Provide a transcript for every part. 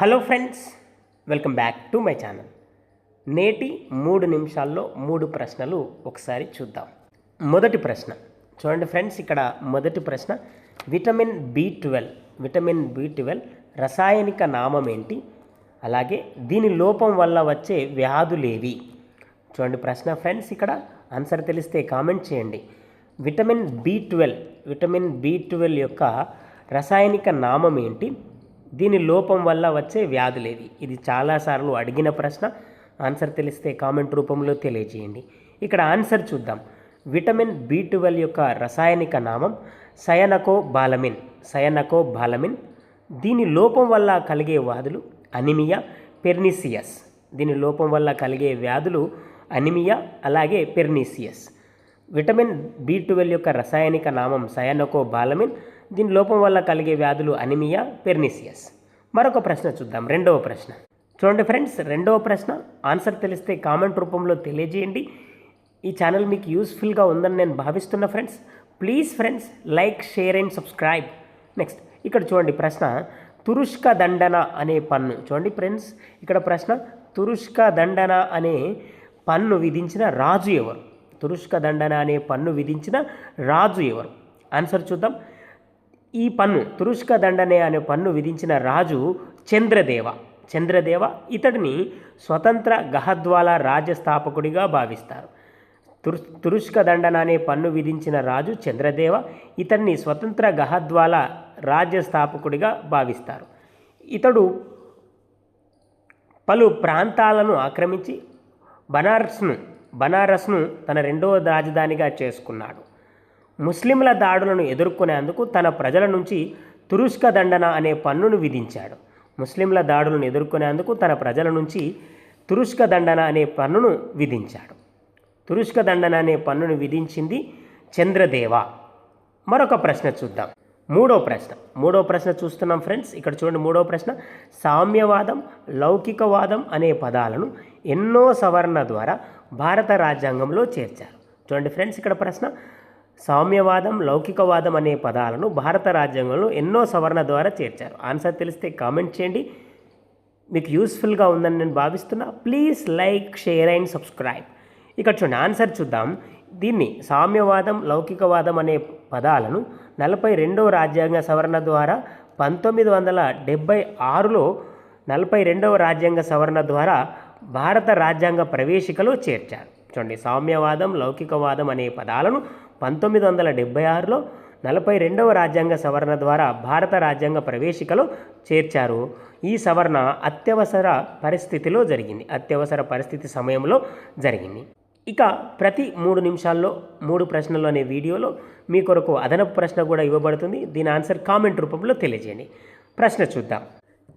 Hello friends welcome back to my channel నేటి మూడు నిమిషాల్లో మూడు ప్రశ్నలు ఒకసారి చూద్దాం. మొదటి ప్రశ్న. చూడండి ఫ్రెండ్స్ ఇక్కడ మొదటి ప్రశ్న. Vitamin B twelve vitamin B twelve రసాయనిక నామం ఏంటి? అలాగే దీని లోపం వల్ల వచ్చే వ్యాధులేవి చూడండి ప్రశ్న ఫ్రెండ్స్ ఇక్కడ ఆన్సర్ తెలిస్తే కామెంట్ చేయండి. Vitamin B twelve vitamin B twelve యొక్క రసాయనిక నామం ఏంటి? దీని లోపం వల్ల వచ్చే వ్యాధులేవి ఇది చాలాసార్లు అడిగిన ప్రశ్న. ఆన్సర్ తెలిస్తే కామెంట్ రూపంలో తెలియజేయండి. ఇక్కడ ఆన్సర్ చూద్దాం. విటమిన్ బి ట్వెల్వ్ యొక్క రసాయనిక నామం సయనకో బాలమిన్ సయనకో బాలమిన్ దీని లోపం వల్ల కలిగే వ్యాధులు అనిమియా పెర్నిసియస్. దీని లోపం వల్ల కలిగే వ్యాధులు అనిమియా అలాగే పెర్నిసియస్. విటమిన్ బి ట్వెల్వ్ యొక్క రసాయనిక నామం సయనకో బాలమిన్ దీని లోపం వల్ల కలిగే వ్యాధులు అనిమియా పెర్నిసియస్. మరొక ప్రశ్న చూద్దాం. రెండవ ప్రశ్న. చూడండి ఫ్రెండ్స్ రెండవ ప్రశ్న. ఆన్సర్ తెలిస్తే కామెంట్ రూపంలో తెలియజేయండి. ఈ ఛానల్ మీకు యూస్ఫుల్గా ఉందని నేను భావిస్తున్నా friends. Please friends like share and subscribe. Next ఇక్కడ చూడండి ప్రశ్న. తురుష్క దండన అనే పన్ను. చూడండి ఫ్రెండ్స్ ఇక్కడ ప్రశ్న. తురుష్క దండన అనే పన్ను విధించిన రాజు ఎవరు? తురుష్క దండన అనే పన్ను విధించిన రాజు ఎవరు? ఆన్సర్ చూద్దాం. ఈ పన్ను తురుష్క దండనే అనే పన్ను విధించిన రాజు చంద్రదేవ. చంద్రదేవ ఇతడిని స్వతంత్ర గహద్వాల రాజ్యస్థాపకుడిగా భావిస్తారు. తురు తురుష్క దండన అనే పన్ను విధించిన రాజు చంద్రదేవ ఇతన్ని స్వతంత్ర గహద్వాల రాజ్యస్థాపకుడిగా భావిస్తారు. ఇతడు పలు ప్రాంతాలను ఆక్రమించి బనారస్ను బనారస్ను తన రెండవ రాజధానిగా చేసుకున్నాడు. ముస్లింల దాడులను ఎదుర్కొనేందుకు తన ప్రజల నుంచి తురుష్క దండన అనే పన్నును విధించాడు. ముస్లింల దాడులను ఎదుర్కొనేందుకు తన ప్రజల నుంచి తురుష్క దండన అనే పన్నును విధించాడు. తురుష్క దండన అనే పన్నును విధించింది చంద్రదేవ. మరొక ప్రశ్న చూద్దాం. మూడో ప్రశ్న. మూడో ప్రశ్న చూస్తున్నాం ఫ్రెండ్స్. ఇక్కడ చూడండి మూడో ప్రశ్న. సామ్యవాదం లౌకికవాదం అనే పదాలను ఎన్నో సవరణ ద్వారా భారత రాజ్యాంగంలో చేర్చారు. చూడండి ఫ్రెండ్స్ ఇక్కడ ప్రశ్న. సామ్యవాదం లౌకికవాదం అనే పదాలను భారత రాజ్యాంగంలో ఎన్నో సవరణ ద్వారా చేర్చారు. ఆన్సర్ తెలిస్తే కామెంట్ చేయండి. మీకు యూస్ఫుల్గా ఉందని నేను భావిస్తున్నా. Please like share and subscribe. ఇక్కడ చూడండి ఆన్సర్ చూద్దాం. దీన్ని సామ్యవాదం లౌకికవాదం అనే పదాలను నలభై రెండవ రాజ్యాంగ సవరణ ద్వారా పంతొమ్మిది వందల డెబ్బై ఆరులో నలభై రెండవ రాజ్యాంగ సవరణ ద్వారా భారత రాజ్యాంగ ప్రవేశికలో చేర్చారు. చూడండి. సామ్యవాదం లౌకికవాదం అనే పదాలను పంతొమ్మిది వందల డెబ్బై ఆరులో నలభై రెండవ రాజ్యాంగ సవరణ ద్వారా భారత రాజ్యాంగ ప్రవేశికలో చేర్చారు. ఈ సవరణ అత్యవసర పరిస్థితిలో జరిగింది. అత్యవసర పరిస్థితి సమయంలో జరిగింది. ఇక ప్రతి మూడు నిమిషాల్లో మూడు ప్రశ్నలు అనే వీడియోలో మీ కొరకు అదనపు ప్రశ్న కూడా ఇవ్వబడుతుంది. దీని ఆన్సర్ కామెంట్ రూపంలో తెలియజేయండి. ప్రశ్న చూద్దాం.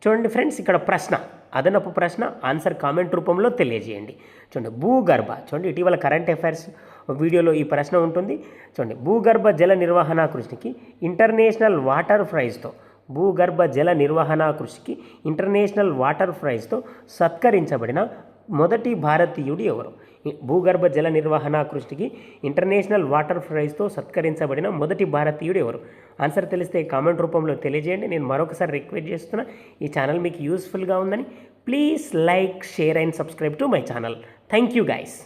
చూడండి ఫ్రెండ్స్ ఇక్కడ ప్రశ్న అదనపు ప్రశ్న ఆన్సర్ కామెంట్ రూపంలో తెలియజేయండి. చూడండి భూగర్భ చూడండి ఇటీవల కరెంట్ అఫైర్స్ వీడియోలో ఈ ప్రశ్న ఉంటుంది. చూడండి భూగర్భ జల నిర్వహణ కృషికి ఇంటర్నేషనల్ వాటర్ ప్రైజ్తో భూగర్భ జల నిర్వహణ కృషికి ఇంటర్నేషనల్ వాటర్ ప్రైజ్తో సత్కరించబడిన మొదటి భారతీయుడు ఎవరు? భూగర్భ జల నిర్వహణ కృషికి ఇంటర్నేషనల్ వాటర్ ప్రైజ్తో సత్కరించబడిన మొదటి భారతీయుడు ఎవరు? ఆన్సర్ తెలిస్తే కామెంట్ రూపంలో తెలియజేయండి. నేను మరొకసారి రిక్వెస్ట్ చేస్తున్నా ఈ ఛానల్ మీకు యూస్ఫుల్గా ఉందని please like share and subscribe to my channel. Thank you guys